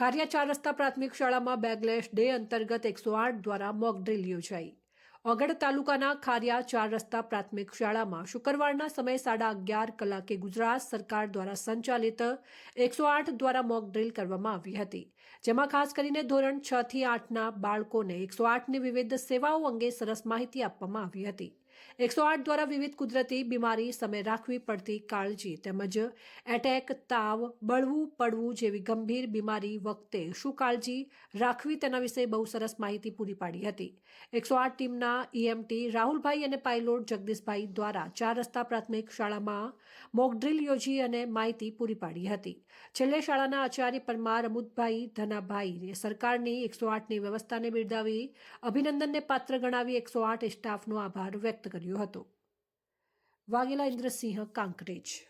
ખારિયા ચાર રસ્તા પ્રાથમિક શાળામાં બેગલેસ ડે અંતર્ગત એકસો આઠ દ્વારા મોક ડ્રીલ યોજાઈ. ઓગડ તાલુકાના ખારિયા ચાર રસ્તા પ્રાથમિક શાળામાં શુક્રવારના સમયે સાડા અગિયાર કલાકે ગુજરાત સરકાર દ્વારા સંચાલિત એકસો આઠ દ્વારા મોક ડ્રીલ કરવામાં આવી હતી, જેમાં ખાસ કરીને ધોરણ છ થી આઠના બાળકોને એકસો આઠની વિવિધ સેવાઓ અંગે સરસ માહિતી આપવામાં આવી હતી. એકસો આઠ દ્વારા વિવિધ કુદરતી બીમારી સામે રાખવી પડતી કાળજી તેમજ એટેક, તાવ, બળવું, પડવું જેવી ગંભીર બીમારી વખતે શું કાળજી રાખવી તેના વિશે બહુ સરસ માહિતી પૂરી પાડી હતી. એકસો આઠ ટીમના ઈએમટી રાહુલભાઈ અને પાયલોટ જગદીશભાઈ દ્વારા ચાર રસ્તા પ્રાથમિક શાળામાં મોકડ્રીલ યોજી અને માહિતી પૂરી પાડી હતી. છેલ્લે શાળાના આચાર્ય પરમાર અમુદભાઈ ધનાભાઈએ સરકારની એકસો આઠની વ્યવસ્થાને બિરદાવી અભિનંદનને પાત્ર ગણાવી એકસો આઠ સ્ટાફનો આભાર વ્યક્ત કર્યો હતો વાઘેલા ઇન્દ્રસિંહ કાંકરેજ